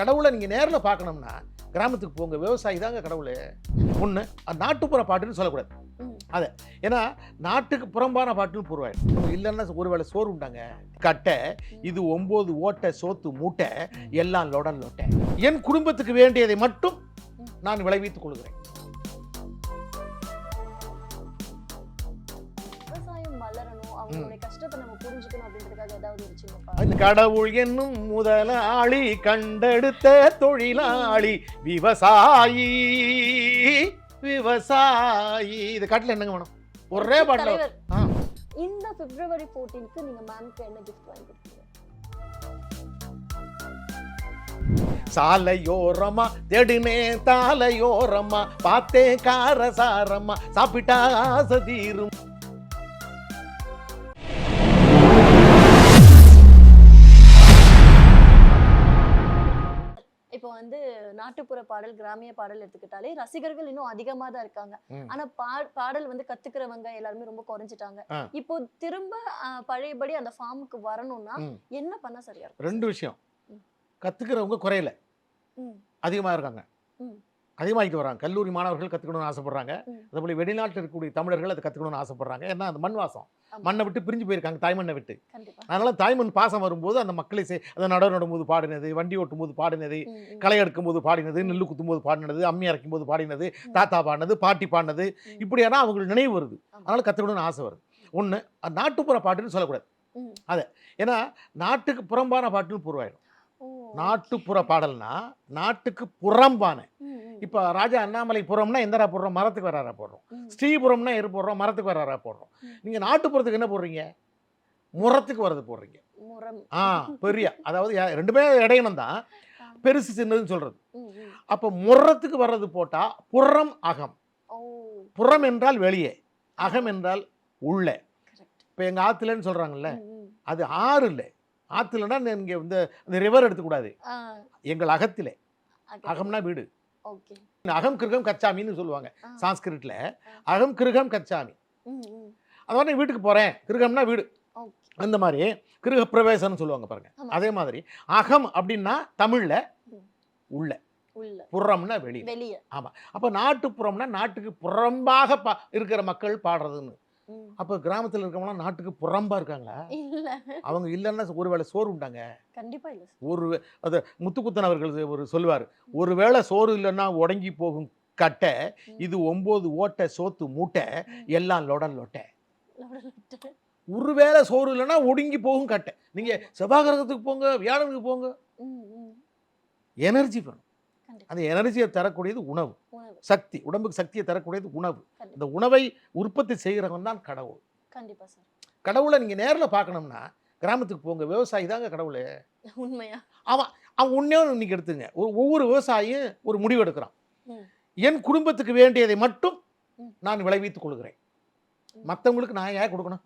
கடவுளை நீங்கள் நேரில் பார்க்கணும்னா கிராமத்துக்கு போங்க விவசாயி தாங்க கடவுள். ஒன்று நாட்டுப்புற பாட்டுன்னு சொல்லக்கூடாது. அதை ஏன்னா நாட்டுக்கு புறம்பான பாட்டுன்னு போடுவாங்க இல்லைன்னா ஒருவேளை சோறு உண்டாங்க. கட்டை இது ஒம்பது ஓட்டை சோத்து மூட்டை எல்லாம் லொடன் லொட்டை. என் குடும்பத்துக்கு வேண்டியதை மட்டும் நான் விளைவித்துக் கொள்கிறேன். அவங்களுடைய கஷ்டத்தை நம்ம புரிஞ்சுக்கணும் அப்படின்றதுக்காக ஏதாவது ஒரு சின்ன கடவுள் என்னும் முதலாளி கண்டெடுத்த தொழிலாளி விவசாயி விவசாயி. இது காட்டில் என்னங்க வேணும்? ஒரே பாட்டில் இந்த பிப்ரவரி 14க்கு நீங்க மேம்க்கு என்ன கிஃப்ட் வாங்கி கொடுத்தீங்க சாலையோரமா தேடுனே தாலையோரமா பார்த்தே காரசாரமா சாப்பிட்டா ஆசை தீரும். நாட்டுப்புற பாடல் கிராமிய பாடல் எடுத்துக்கிட்டாலே ரசிகர்கள் இன்னும் அதிகமா தான் இருக்காங்க. ஆனா பாடல் வந்து கத்துக்கிறவங்க எல்லாருமே ரொம்ப குறைஞ்சிட்டாங்க. இப்போ திரும்ப பழையபடி அந்த ஃபார்முக்கு வரணும்னா. என்ன பண்ணா சரியா இருக்கும் ரெண்டு விஷயம். கத்துக்கிறவங்க குறையல ம். அதிகமாக இருக்காங்க. அதிகமாகிட்டு வராங்க கல்லூரி மாணவர்கள் கற்றுக்கணும்னு ஆசைப்படுறாங்க. அதேபோல் வெளிநாட்டில் இருக்கக்கூடிய தமிழர்கள் அதை கற்றுக்கணும்னு ஆசைப்படுறாங்க ஏன்னா அந்த மண் வாசம். மண்ணை விட்டு பிரிஞ்சு போயிருக்காங்க தாய்மண்ணை விட்டு அதனால தாய்மண் பாசம் வரும்போது அந்த மக்களை அதை நடவு நடும்போது பாடினது வண்டி ஓட்டும் போது பாடினது. களை எடுக்கும் போது பாடினது நெல்லு குத்தும் போது பாடினது அம்மி அரைக்கும் போது பாடினது. தாத்தா பாடினது பாட்டி பாடினது. இப்படியான அவங்களுக்கு நினைவு வருது. அதனால கற்றுக்கணும்னு ஆசை வருது ஒன்று நாட்டுப்புற பாட்டுன்னு சொல்லக்கூடாது ம். ஏன்னா நாட்டுக்கு புறம்பான பாட்டுன்னு பூர்வாயிடும். நாட்டுப்புற பாடல்னா நாட்டுக்கு புறம்பான. ம், ம். இப்போ ராஜா அண்ணாமலை புறம்னா எந்தரா போடுறோம்? மரத்துக்கு வராரா போடுறோம். ஸ்ரீபுரம்னா எரு போடுறோம்? மரத்துக்கு வராரா போடுறோம். நீங்கள் நாட்டுப்புறத்துக்கு என்ன போடுறீங்க? முறத்துக்கு வர்றது போடுறீங்க. ஆ பெரிய. அதாவது ரெண்டுமே இடையணும் தான். பெருசு சின்னதுன்னு ம். அப்போ முறத்துக்கு வர்றது போட்டா புறம் அகம். புறம் என்றால் வெளியே. அகம் என்றால் உள்ளே. இப்போ எங்கள் ஆற்றுலன்னு சொல்கிறாங்கல்ல அது ஆறு இல்லை ஆற்றுலன்னா இங்கே இந்த இந்த ரிவர் எடுத்துக்கூடாது. எங்கள் அகத்திலே. அகம்னா வீடு. ஓகே. அகம் கிருகம் கச்சாமின்னு சொல்லுவாங்க. சான்ஸ்கிரிட்ல. அகம் கிருகம் கச்சாமி. அதாவது வீட்டுக்கு போகிறேன் கிருகம்னா வீடு. அந்த மாதிரி கிருக பிரவேசம்னு சொல்லுவாங்க பாருங்க. அதே மாதிரி அகம் அப்படின்னா தமிழ்ல. உள்ள. புறம்னா வெளியே. வெளிய அப்போ நாட்டுப்புறம்னா நாட்டுக்கு புறம்பாக பா இருக்கிற மக்கள் பாடுறதுன்னு. அப்போ கிராமத்தில் இருக்கவங்களாம் நாட்டுக்கு புறம்பா இருக்காங்களா? இல்ல. அவங்க இல்லைன்னா ஒருவேளை சோறு உண்டாங்க? கண்டிப்பா இல்ல ஒரு அது முத்துக்குத்தன் அவர்கள் ஒரு சொல்லுவார். ஒருவேளை சோறு இல்லைன்னா உடங்கி போகும் கட்டை இது ஒம்பது ஓட்டை சோத்து மூட்டை எல்லாம் லொடன் லொட்டை. ஒருவேளை சோறு இல்லைன்னா ஒடுங்கி போகும் கட்டை. நீங்கள் செவ்வாய்கிரகத்துக்கு போங்க வியாழனுக்கு போங்க. எனர்ஜி வேணும். அந்த எனர்ஜியை தரக்கூடியது உணவு. சக்தி உடம்புக்கு சக்தியை தரக்கூடியது உணவு. இந்த உணவை உற்பத்தி செய்கிறவன் தான் கடவுள். கண்டிப்பா சார். கடவுளை நீங்கள் நேரில் பார்க்கணும்னா கிராமத்துக்கு போங்க விவசாயி தாங்க கடவுள். உண்மையா? அவன் உன்னே இன்னைக்கு எடுத்துங்க. ஒரு ஒவ்வொரு விவசாயியும் ஒரு முடிவு எடுக்கிறான். என் குடும்பத்துக்கு வேண்டியதை மட்டும். நான் விளைவித்துக் கொள்கிறேன். மற்றவங்களுக்கு நான் ஏன் கொடுக்கணும்?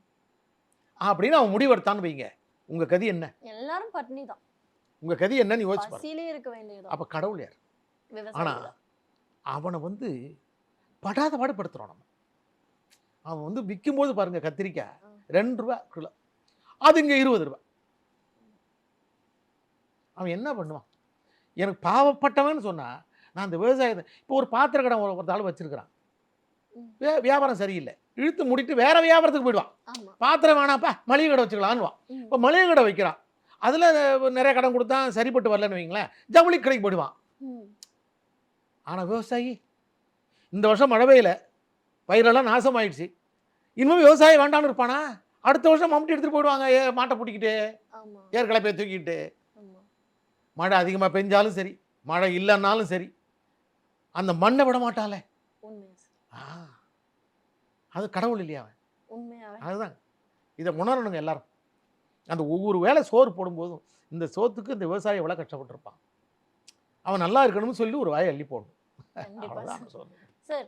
அப்படின்னு அவன் முடிவு எடுத்தான்னு வைங்க. உங்க கதி என்ன? எல்லாரும் பட்னி தான் உங்க கதி என்னன்னு யோசிச்சு அப்ப கடவுள் யார்? ஆனா. அவனை வந்து படாத பாடுபடுத்துறோம் நம்ம. அவன் வந்து விற்கும்போது பாருங்க கத்திரிக்காய். ரெண்டு ரூபா கிலோ. அது இங்க இருபது ரூபா. அவன் என்ன பண்ணுவான்? எனக்கு பாவப்பட்டவன்னு சொன்னா நான் அந்த விவசாயத்தை இப்போ ஒரு பாத்திர கடை ஒரு ஆள் வச்சிருக்கிறான். வே வியாபாரம் சரியில்லை. இழுத்து முடிட்டு வேற வியாபாரத்துக்கு போயிடுவான். பாத்திரம் வேணாப்பா மளிகை கடை வச்சுக்கலான்னுவான். இப்போ மளிகை கடை வைக்கிறான். அதில் நிறைய கடன் கொடுத்தா சரிப்பட்டு வரலன்னு வைங்களேன் ஜவுளி கடைக்கு போயிடுவான். ஆனால் விவசாயி இந்த வருஷம் மழை பெய்யல பயிரெல்லாம் நாசமாயிடுச்சு. இனிமேல் விவசாயி வேண்டாம்னு இருப்பானா? அடுத்த வருஷம் மம்முட்டி எடுத்துகிட்டு போயிடுவாங்க ஏ மாட்டை பிடிக்கிட்டு கலப்பையை தூக்கிட்டு மழை அதிகமாக பெஞ்சாலும் சரி மழை இல்லைன்னாலும் சரி அந்த மண்ணை விட மாட்டாளே. ஆ அது கடவுள் இல்லையா அவன்? அதுதான் இதை உணரணுங்க எல்லாரும். அந்த ஒவ்வொரு வேளை சோறு போடும்போதும் இந்த சோத்துக்கு இந்த விவசாயி எவ்வளோ கஷ்டப்பட்டிருப்பான்? அவன் நல்லா இருக்கணும்னு சொல்லி ஒரு வாயை அள்ளி போடணும். சார்.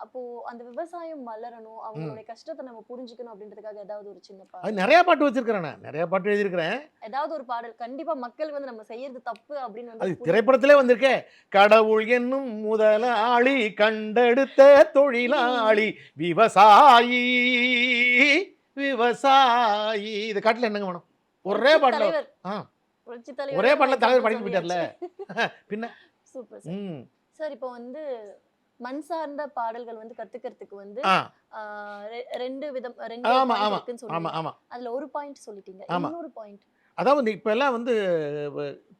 அப்போ அந்த விவசாயம் வளரணும் அவங்களுடைய கஷ்டத்தை நம்ம புரிஞ்சுக்கணும் அப்படின்றதுக்காக ஏதாவது ஒரு சின்ன அது பாடல் நிறைய பாட்டு வச்சிருக்கிறேன் நான். நிறைய பாட்டு எழுதியிருக்கிறேன். ஏதாவது ஒரு பாடல். கண்டிப்பா மக்கள் வந்து நம்ம செய்யறது தப்பு அப்படின்னு அது திரைப்படத்திலே வந்திருக்கே. கடவுள் என்னும் முதலாளி கண்டெடுத்த தொழிலாளி விவசாயி விவசாயி. இது காட்டில் என்னங்க வேணும்? ஒரே தலைவர். ஆ. புரட்சி தலைவர் ஒரே பாட்டில் தலைவர் படிக்க போயிட்டார்ல பின்ன? சூப்பர் சார் ம். சார் இப்போ வந்து மண் சார்ந்த பாடல்கள் வந்து கத்துக்கிறதுக்கு வந்து ரெண்டு விதம் ரெண்டு ஆமா, ஆமா, சொன்னீங்க ஆமாம் அதுல ஒரு பாயிண்ட் சொல்லிட்டீங்க. ஆமா. இன்னொரு பாயிண்ட் அதாவது இப்போ எல்லாம் வந்து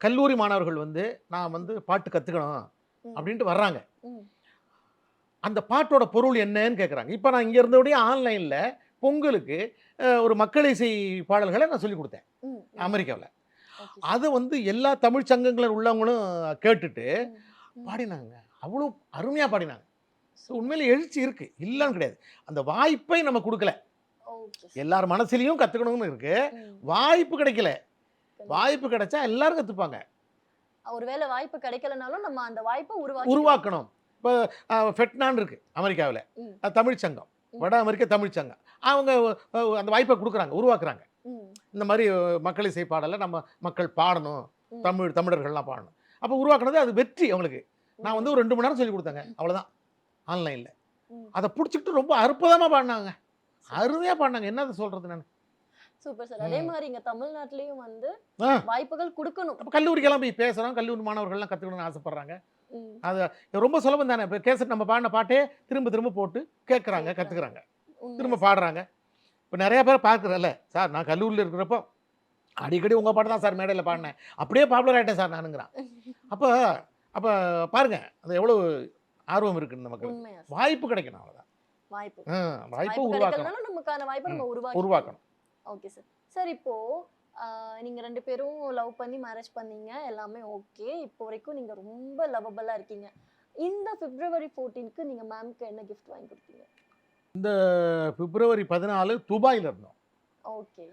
கல்லூரி மாணவர்கள் வந்து நான் வந்து பாட்டு கற்றுக்கணும் அப்படின்ட்டு வர்றாங்க. அந்த பாட்டோட பொருள் என்னன்னு கேட்குறாங்க இப்போ நான் இங்கே இருந்தபடியே ஆன்லைனில் பொங்கலுக்கு ஒரு மக்கள் இசை பாடல்களை நான் சொல்லி கொடுத்தேன். அமெரிக்காவில். அதை வந்து எல்லா தமிழ் சங்கங்களில் உள்ளவங்களும் கேட்டுட்டு பாடினாங்க. அவ்வளோ அருமையாக பாடினாங்க. ஸோ உண்மையில எழுச்சி இருக்குது இல்லைன்னு கிடையாது. அந்த வாய்ப்பை நம்ம கொடுக்கல. எல்லார் மனசுலையும் கற்றுக்கணும்னு இருக்கு. வாய்ப்பு கிடைக்கல. வாய்ப்பு கிடைச்சா எல்லாரும் கற்றுப்பாங்க ஒருவேளை வாய்ப்பு கிடைக்கலனாலும் நம்ம அந்த வாய்ப்பை உருவாக்கி உருவாக்கணும். இப்போ ஃபெட்னான் இருக்கு அமெரிக்காவில். ம். தமிழ் சங்கம். ம். வட அமெரிக்க தமிழ் சங்கம். அவங்க அந்த வாய்ப்பை கொடுக்குறாங்க உருவாக்குறாங்க. இந்த மாதிரி மக்கள் இசை பாடலை நம்ம மக்கள் பாடணும். தமிழ் தமிழர்கள்லாம் பாடணும். அப்போ உருவாக்குனது அது வெற்றி அவங்களுக்கு. நான் வந்து ஒரு ரெண்டு மணி நேரம் சொல்லி கொடுத்தேங்க அவ்வளோதான் ஆன்லைனில். அதை பிடிச்சிக்கிட்டு ரொம்ப அற்புதமாக பாடினாங்க. அருமையாக பாடினாங்க. என்னது சொல்கிறது நான்? Super sir. அதே. மாதிரி இங்க தமிழ்நாட்டிலயும் வந்து. வாய்ப்புகள் கொடுக்கணும். அப்போ கல்லூரிக்கெல்லாம் போய் பேசுகிறோம் கல்லூரி மாணவர்கள்லாம் கற்றுக்கணும்னு ஆசைப்பட்றாங்க. அது ரொம்ப சுலபம் தானே. இப்போ கேசட் நம்ம பாடின பாட்டே திரும்ப திரும்ப போட்டு கேட்குறாங்க உண்மையா திரும்ப பாடுறாங்க. இப்போ நிறைய பேர் பார்க்குறல்ல சார் நான் கல்லூரியில் இருக்கிறப்போ அடிக்கடி உங்கள் பாட்டு தான் சார் மேடையில் பாடினேன். அப்படியே பாப்புலர் ஆகிட்டேன் சார் நானுங்கிறான். அப்போ அப்போ பாருங்க அது எவ்வளோ ஆர்வம் இருக்குன்னு சார். வாய்ப்பு கிடைக்கணும் அவ்வளோதான் வாய்ப்பு. வாய்ப்பு உருவாக்கணும். நமக்கான வாய்ப்பை நம்ம உருவாக்கி உருவாக்கணும். Okay sir. சார் இப்போ ஆஹ், நீங்க ரெண்டு பேரும் லவ் பண்ணி மேரேஜ் பண்ணீங்க. எல்லாமே ஓகே. இப்போ வரைக்கும் நீங்க ரொம்ப லவபிளா இருக்கீங்க. இந்த பிப்ரவரி 14க்கு நீங்க மேம்க்கு என்ன கிஃப்ட் வாங்கி கொடுத்தீங்க? பிப்ரவரி பதினாலு துபாயில் இருந்தோம். ஓகே.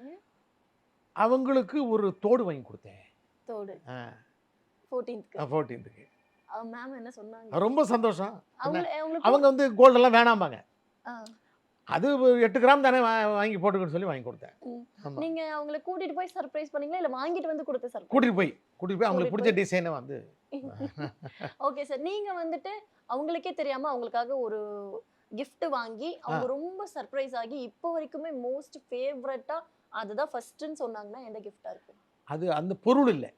அவங்களுக்கு ஒரு தோடு வாங்கி கொடுத்தேன். தோடு. 14க்கு ஃபோர்டீன்த்துக்கு மேம் என்ன சொன்னாங்க? ரொம்ப சந்தோஷம். அவங்க அவங்களுக்கு அவங்க வந்து கோல்டெல்லாம் வேணாம்பாங்க. அது எட்டு கிராம் தானே வாங்கி போட்டுக்கன்னு சொல்லி வாங்கி கொடுத்தேன். நீங்க அவங்கள கூட்டிட்டு போய் சர்ப்ரைஸ் பண்ணீங்களா? இல்ல வாங்கிட்டு வந்து கொடுத்த சர்ப்ரைஸ் கூட்டிட்டு போய் கூட்டிட்டு போய் அவங்களுக்கு பிடிச்ச டிசைனை வந்து. ஓகே சார் நீங்க வந்துட்டு அவங்களுக்கே தெரியாம அவங்களுக்காக ஒரு gift வாங்கி அவங்க ரொம்ப சர்ப்ரைஸ் ஆகி இப்போ வரைக்குமே மோஸ்ட் ஃபேவரட்டா அதுதான் ஃபர்ஸ்ட்னு சொன்னாங்கன்னா எந்த கிஃப்டா இருக்கும்? அது அந்த பொருள் இல்லை.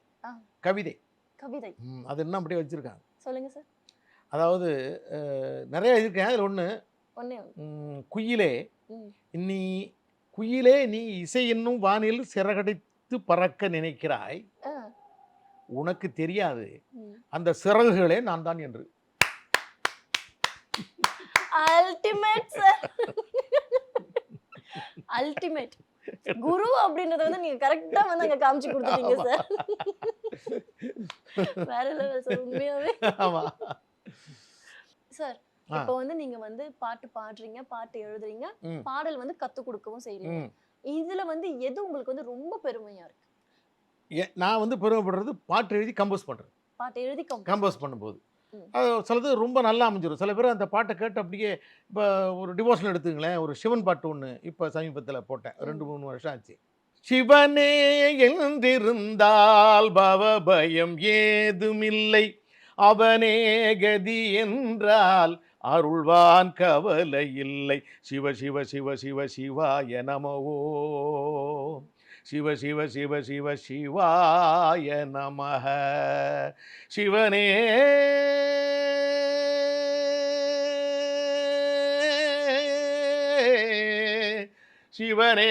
கவிதை. கவிதை. அது இன்னும் அப்படியே வச்சிருக்காங்க. சொல்லுங்க சார் அதாவது நிறைய இருக்கேன் அதில் ஒன்று குயிலே. நீ குயிலே நீ இசை என்னும் வானில் சிறகடித்து பறக்க நினைக்கிறாய். உனக்கு தெரியாது. அந்த சிறகுகளே நான் தான் என்று. அல்டிமேட் சார் அல்டிமேட் குரு அப்படின்றத வந்து நீங்க கரெக்டா வந்து அங்க காமிச்சு கொடுத்துட்டீங்க சார் வேற லெவல் சார் உண்மையாவே. ஆமா. சார். இப்போ வந்து நீங்க வந்து பாட்டு பாடுறீங்க பாட்டு எழுதுறீங்க. பாடல் வந்து கத்து கொடுக்கவும் செய்றீங்க. இதுல வந்து எது உங்களுக்கு வந்து ரொம்ப பெருமையா இருக்கு? நான் வந்து பெருமைப்படுறது பாட்டு எழுதி கம்போஸ் பண்ணுறேன் பாட்டு எழுதி கம்போஸ் பண்ணும்போது. அது சிலது ரொம்ப நல்லா அமைஞ்சிடும் சில பேர் அந்த பாட்டை கேட்டு அப்படியே இப்போ ஒரு டிவோஷன் எடுத்துங்களேன் ஒரு சிவன் பாட்டு ஒன்று இப்போ சமீபத்தில் போட்டேன். ரெண்டு. மூணு வருஷம் ஆச்சு. சிவனே என்றிருந்தால் பவபயம் ஏதுமில்லை. அவனே கதி என்றால் அருள்வான் கவலை இல்லை. சிவ சிவ சிவ சிவ சிவாய நமவோ. சிவ சிவ சிவ சிவ சிவாய நமஹ சிவனே. சிவனே.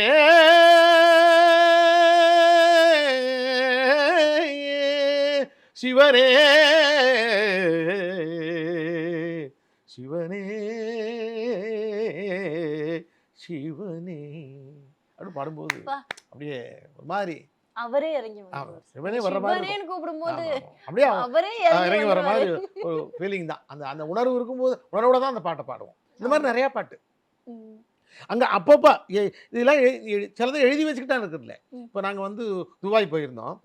சிவனே. சிவனே. சிவனே. அப்படின்னு பாடும்போது அப்பா. அப்படியே ஒரு மாதிரி அவரே இறங்கி சிவனே வர்ற மாதிரி கூப்பிடும்போது. அப்படியே அவரே இறங்கி வர மாதிரி. ஒரு ஃபீலிங் தான் அந்த அந்த உணர்வு இருக்கும்போது உணர்வோட தான் அந்த பாட்டை பாடுவோம் இந்த மாதிரி நிறைய பாட்டு. அங்கே அப்பப்போ இதெல்லாம் சிலதை எழுதி வச்சுக்கிட்டா இருக்குதுல்ல. இப்போ நாங்கள் வந்து துபாய் போயிருந்தோம்.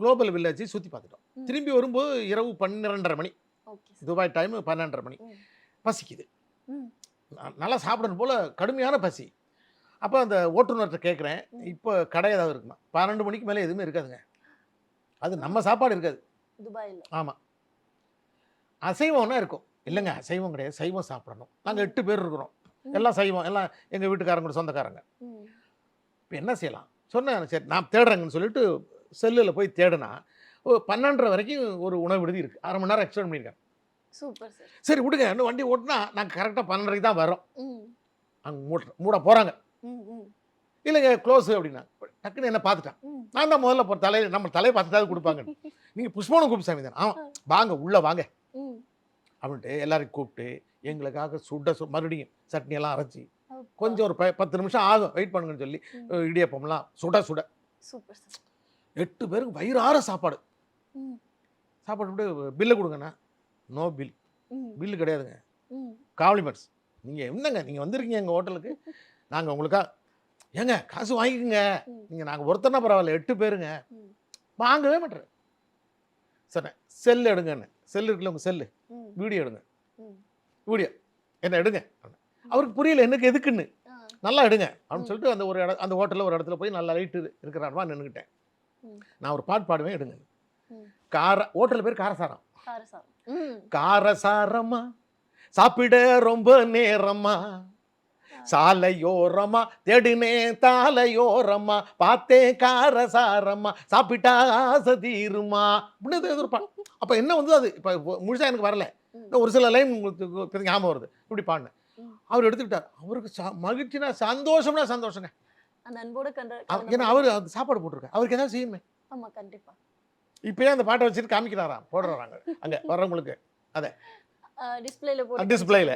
குளோபல் வில்லேஜ் சுற்றி பார்த்துட்டோம். திரும்பி வரும்போது இரவு பன்னிரெண்டரை மணி. துபாய் டைம் பன்னெண்டரை மணி. பசிக்குது நல்லா சாப்பிடணும் போல் கடுமையான பசி அப்போ அந்த ஓட்டுநர்கிட்ட கேட்குறேன். இப்போ கடை ஏதாவது இருக்குமா? பன்னெண்டு மணிக்கு மேலே எதுவுமே இருக்காதுங்க. அது நம்ம சாப்பாடு இருக்காது. துபாயில. ஆமாம் அசைவம்னா இருக்கும். இல்லைங்க அசைவம் கிடையாது. சைவம் சாப்பிடணும். நாங்கள் எட்டு பேர் இருக்கிறோம். எல்லாம் சைவம். எல்லாம் எங்கள் வீட்டுக்காரங்க சொந்தக்காரங்க. ம். இப்போ என்ன செய்யலாம்? சொன்னேன் சரி நான் தேடுறேங்கன்னு சொல்லிட்டு செல்லில் போய் தேடுனா பன்னெண்டரை வரைக்கும் ஒரு உணவு விடுதி இருக்குது அரை மணி நேரம் எக்ஸ்டெண்ட் பண்ணியிருக்காங்க. Super sir. சரி விடுங்க. இன்னும் வண்டி ஓட்டினா நாங்கள் கரெக்டாக பன்னெண்டரைக்கு தான் வரோம் அங்கே மூட மூட போகிறாங்க இல்லைங்க க்ளோஸ் அப்படின்னா. டக்குன்னு என்ன பார்த்துட்டான். நான் தான் முதல்ல போகிற தலையை நம்ம தலையை பார்த்துட்டாவது கொடுப்பாங்க நீங்கள் புஷ்பவனம் கூப்பிட்டு சாமி தானே. ஆமாம் வாங்க உள்ளே வாங்க. அப்படின்ட்டு எல்லாரையும் கூப்பிட்டு எங்களுக்காக சுட சு மறுபடியும் சட்னி எல்லாம் அரைச்சி. கொஞ்சம் ஒரு ப- பத்து நிமிஷம் ஆகும் வெயிட் பண்ணுங்கன்னு சொல்லி இடியப்பம்லாம் சுட சுட. எட்டு பேருக்கு வயிறார சாப்பாடு. சாப்பாடு விட்டு பில்லை கொடுங்கண்ணா. நோ பில் பில்லு கிடையாதுங்க. காம்ப்ளிமெண்ட்ஸ் நீங்கள் என்னங்க நீங்கள் வந்திருக்கீங்க எங்கள் ஹோட்டலுக்கு? நாங்கள் உங்களுக்கா ஏங்க காசு வாங்கிக்கோங்க. நீங்கள் நாங்கள் ஒருத்தனா பரவாயில்ல எட்டு பேருங்க. வாங்கவே மாட்டேன். சொன்னேன் செல் எடுங்கன்னு. செல் இருக்குல்ல உங்கள் செல்லு. வீடியோ எடுங்க. வீடியோ என்ன எடுங்க. அவருக்கு புரியல எனக்கு எதுக்குன்னு? நல்லா எடுங்க. அப்படின்னு. சொல்லிட்டு அந்த ஒரு இட அந்த ஹோட்டலில் ஒரு இடத்துல போய் நல்லா லைட்டு இருக்கிறாருமா நின்றுக்கிட்டேன். நான் ஒரு பாட்டு பாடுவேன் எடுங்க. கார ஹோட்டல் பேர் காரசாரம். காரசாரமா. சாப்பிட ரொம்ப நேரமா சாலையோரமா தேடினே தாலையோரமா பார்த்தேன் காரசாரமா சாப்பிட்டா ஆசை தீருமா? அப்படின்னு எதிர்ப்பான் அப்போ என்ன வந்து அது? இப்போ முழுசா எனக்கு வரல. ஒரு சில லைன் உங்களுக்கு ஞாபகம் வருது. இப்படி பாடினேன். அவர் எடுத்துக்கிட்டார். அவருக்கு ச- மகிழ்ச்சினா சந்தோஷம்னா சந்தோஷங்க. ஏன்னா அவர் அந்த சாப்பாடு போட்டிருக்காரு. அவருக்கு ஏதாவது செய்யுமே? ஆமா கண்டிப்பா. இப்பயே அந்த பாட்டை வச்சுட்டு காமிக்கிறாராம். போடுறாங்க அங்க. வர்றவங்களுக்கு. டிஸ்ப்ளேல போட்டு டிஸ்பிளேல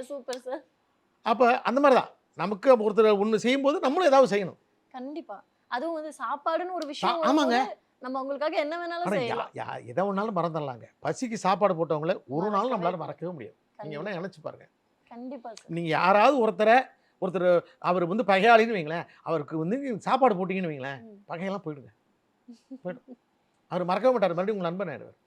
சூப்பர் சார். அப்போ அந்த மாதிரி தான் நமக்கு ஒருத்தர் ஒன்று செய்யும்போது நம்மளும் ஏதாவது செய்யணும். கண்டிப்பா. அதுவும் வந்து சாப்பாடுன்னு ஒரு விஷயம் ஆமாங்க. நம்ம அவங்களுக்காக என்ன வேணாலும் செய்யலாம். யா எதை வேணாலும் மறந்துடலாங்க. பசிக்கு சாப்பாடு போட்டவங்கள ஒரு நாள் நம்மளால மறக்கவே முடியாது. நீங்கள் கண்டிப்பா. வேணா நினச்சி பாருங்க. கண்டிப்பா சார். நீங்கள் யாராவது ஒருத்தரை ஒருத்தர் அவர் வந்து பகையாளின்னு வைங்களேன் அவருக்கு வந்து சாப்பாடு போட்டிங்கன்னு வைங்களேன். பகையெல்லாம் போயிடுங்க. போயிடும். அவர் மறக்கவே மாட்டார். மறுபடியும் உங்கள் நண்பன் ஆயிடுவார்.